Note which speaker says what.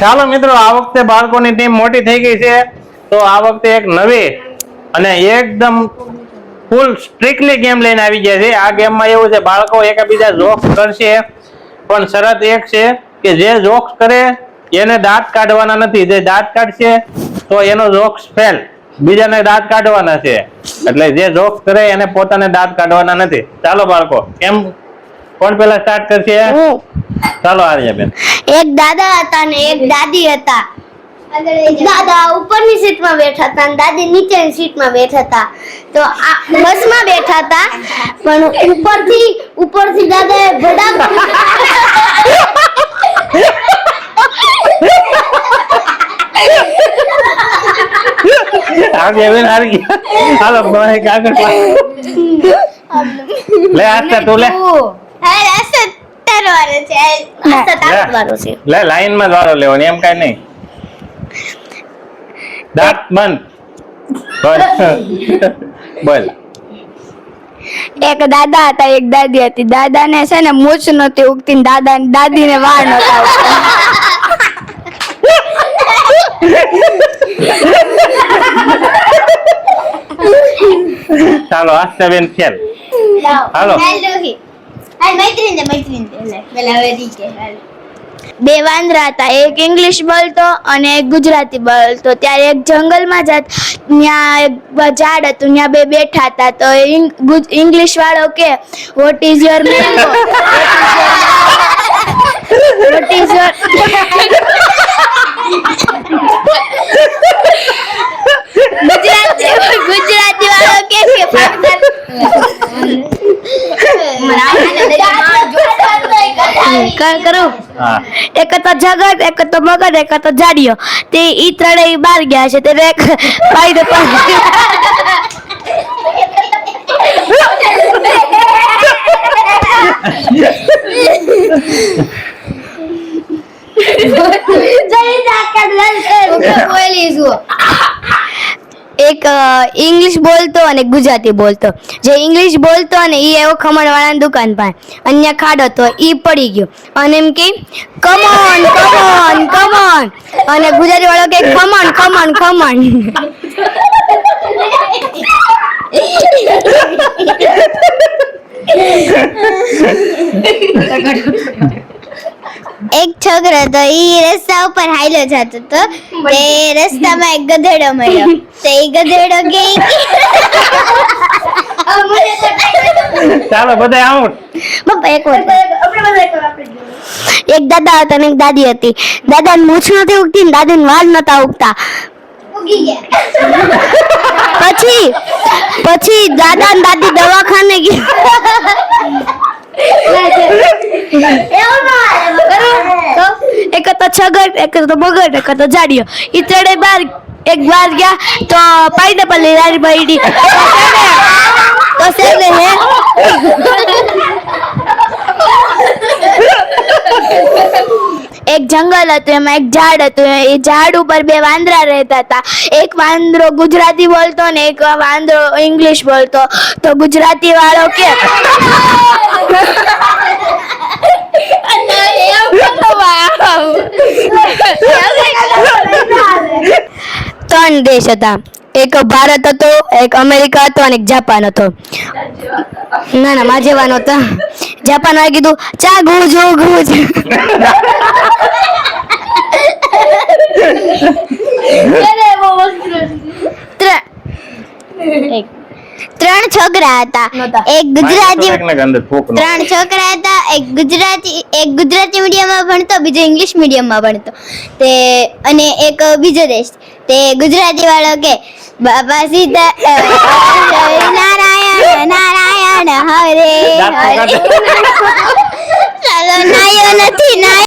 Speaker 1: ચાલો મિત્રો, આ વખતે બાળકોની ટીમ મોટી થઈ ગઈ છે. તો આ વખતે એક નવી અને એકદમ ફૂલ સ્ટ્રિક્ટલી ગેમ લઈને આવી ગયા છે. આ ગેમમાં એવું છે, બાળકો એકબીજા જોક્સ કરશે. પણ શરત એક છે કે જે જોક્સ કરે, એને દાંત કાઢવાના નથી. જે દાંત કાઢશે, તો એનો જોક્સ ફેલ બીજાને દાંત કાઢવાના છે. એટલે જે જોક્સ કરે, એને પોતાને દાંત કાઢવાના નથી. ચાલો બાળકો, કેમ? કોણ પેલા સ્ટાર્ટ કરશે? ચાલો આર્યબેન
Speaker 2: એક દાદા હતા ને એક દાદી હતા. દાદા ઉપરની સીટમાં બેઠા હતા અને દાદી નીચેની સીટમાં બેઠા હતા. તો આ બસમાં બેઠા હતા પણ ઉપરથી ઉપરથી દાદાએ ભડાક
Speaker 1: આર્યબેન હારી ગયા. હાલો ભાઈ કાગળ લે આસ્તા તું લે.
Speaker 2: હે રસ્તો તરવાનો છે.
Speaker 1: લે. લાઈનમાં વારો લેવાનો એમ કઈ નહીં. દાંત બંધ. બોલ. બોલ.
Speaker 3: એક દાદા હતા એક દાદી હતી. દાદાને છે ને મૂછ નતી ઉગતી ને દાદી દાદીને વાળ નતા
Speaker 1: ચાલો આસ્તા બેન ખેલ હાલો.
Speaker 3: બે વાંદરા હતા એક ઇંગ્લિશ બોલતો અને એક ગુજરાતી બોલતો. ત્યારે એક જંગલમાં જાત ત્યાં એક ઝાડ હતું ત્યાં બે બેઠા હતા. તો ઇંગ્લિશ વાળો કે what is your mango what is your Gujarati Gujarati વાળો કે કે ફાધર કરું. એક તો જગત એક તો મગજ એક તો જાડિયો. તે ઈ ત્રણેય બહાર ગયા છે તેને એક ફાયદો એક ઇંગ્લિશ બોલતો અને ગુજરાતી બોલતો. જે ઇંગ્લિશ બોલતો અને એ એવો ખમણવાળાની દુકાન પાસે અન્ય ખાડો હતો એ પડી ગયો. અને એમ કે કમોન કમોન કમોન અને ગુજરાતી વાળો કે ખમણ ખમણ ખમણ
Speaker 2: એક છોકરો તો ઈ રસ્તા ઉપર હાલ્યો જતો તો તે રસ્તામાં એક ગધેડો મળ્યો. તો એ ગધેડો કે
Speaker 1: ચાલો બધા આઉટ
Speaker 3: બાપા એક વાર એક દાદા હતા અને એક દાદી હતી. દાદાને મૂછ નતી ઉગતી ને દાદીને વાળ નતા ઉગતા. પછી પછી દાદા ને દાદી દવાખાને ગયા છગડ એક તો બગડ એક તો જાડિયો. ઈ ત્રણે બાર, એક બાર ગયા, તો પાઇનેપલની રાની પડી. તો સેને હે? એક જંગલ હતું, એમાં એક ઝાડ હતું. એ ઝાડ ઉપર બે વાંદરા રહેતા હતા. એક વાંદરો ગુજરાતી બોલતો ને એક વાંદરો ઇંગ્લિશ બોલતો. તો ગુજરાતી વાળો કે ત્રણ દેશ હતા. એક ભારત હતો એક અમેરિકા હતો અને એક જાપાન હતો. ના ના માજેવાનો હતો જાપાન વાળા કીધું ચા ગુજ ગુજ ત્રણ
Speaker 2: છોકરા હતા. એક ગુજરાતી. ત્રણ છોકરા હતા એક ગુજરાતી એક ગુજરાતી મીડિયમમાં ભણતો બીજો ઇંગ્લિશ મીડિયમમાં ભણતો. તે અને એક બીજો દેશ. તે ગુજરાતી વાળો કે બાબા સીતા નારાયણ નારાયણ હરે હરે. ચાલો નાયો નથી નાયો